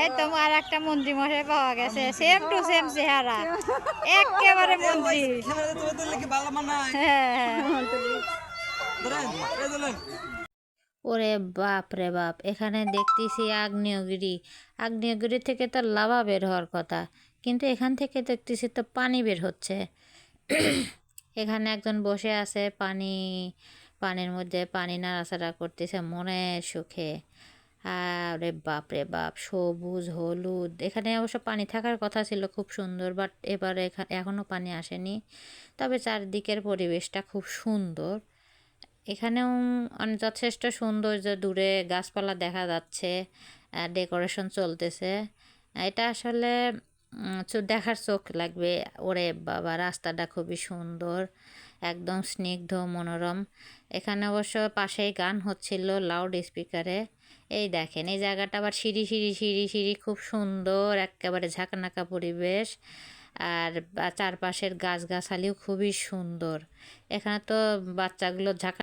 এই তোমার একটা মন্ত্রী মশাই পাওয়া গেছে। সেম টু সেম চেহারা। একেবারে মন্ত্রী। হ্যাঁ। ওরে বাপ রে বাপ, এখানে দেখতেছি আগ্নেয়গিরি। আগ্নেয়গিরি থেকে তো লাভা বের হওয়ার কথা, কিন্তু এখান থেকে দেখতেছি তো পানি বের হচ্ছে। এখানে একজন বসে আছে, পানি, পানির মধ্যে পানি নাড়াচাড়া করতেছে মনে সুখে। আরে বাপ রে বাপ, সবুজ, হলুদ। এখানে অবশ্য পানি থাকার কথা ছিল খুব সুন্দর বাট এবার এখানে এখনও পানি আসেনি। তবে চারদিকের পরিবেশটা খুব সুন্দর। এখানেও অনেক যথেষ্ট যে দূরে গাছপালা দেখা যাচ্ছে ডেকোরেশন চলতেছে। এটা আসলে দেখার চোখ লাগবে। ওরে বাবা, রাস্তাটা খুবই সুন্দর, একদম স্নিগ্ধ, মনোরম। এখানে অবশ্য পাশেই গান হচ্ছিল লাউড স্পিকারে এই দেখেন, এই জায়গাটা আবার সিঁড়ি সিঁড়ি সিঁড়ি সিঁড়ি, খুব সুন্দর, একেবারে ঝাঁকানাকা পরিবেশ। আর চারপাশের গাছগাছালিও খুবই সুন্দর। এখানে তো বাচ্চাগুলো ঝাঁকা